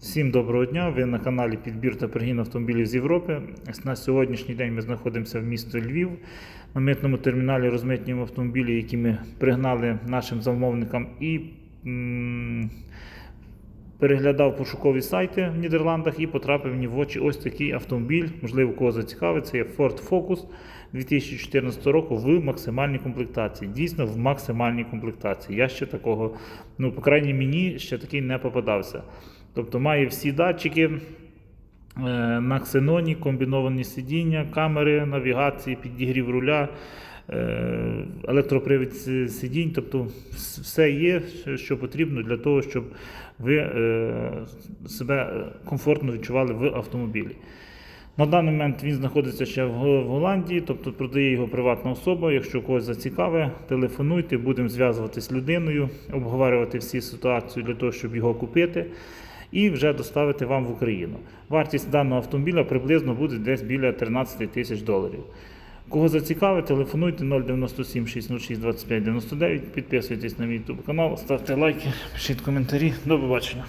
Всім доброго дня! Ви на каналі Підбір та пригін автомобілів з Європи. На сьогоднішній день ми знаходимося в місті Львів. На митному терміналі розмитнюємо автомобілі, які ми пригнали нашим замовникам і переглядав пошукові сайти в Нідерландах і потрапив мені в очі ось такий автомобіль. Можливо, кого зацікавить. Це є Ford Focus 2014 року в максимальній комплектації. Дійсно, в максимальній комплектації. Я ще такого, ну, по крайній мені ще такий не попадався. Тобто має всі датчики е, на ксеноні, комбіновані сидіння, камери, навігації, підігрів руля, е, електропривід сидінь. Тобто все є, що потрібно для того, щоб ви е, себе комфортно відчували в автомобілі. На даний момент він знаходиться ще в Голландії, тобто продає його приватна особа. Якщо когось зацікаве, телефонуйте, будемо зв'язуватися з людиною, обговорювати всі ситуації для того, щоб його купити і вже доставити вам в Україну. Вартість даного автомобіля приблизно буде десь біля 13 тисяч доларів. Кого зацікавить, телефонуйте 097 606 25 99, підписуйтесь на мій YouTube канал, ставте лайки, пишіть коментарі. До побачення.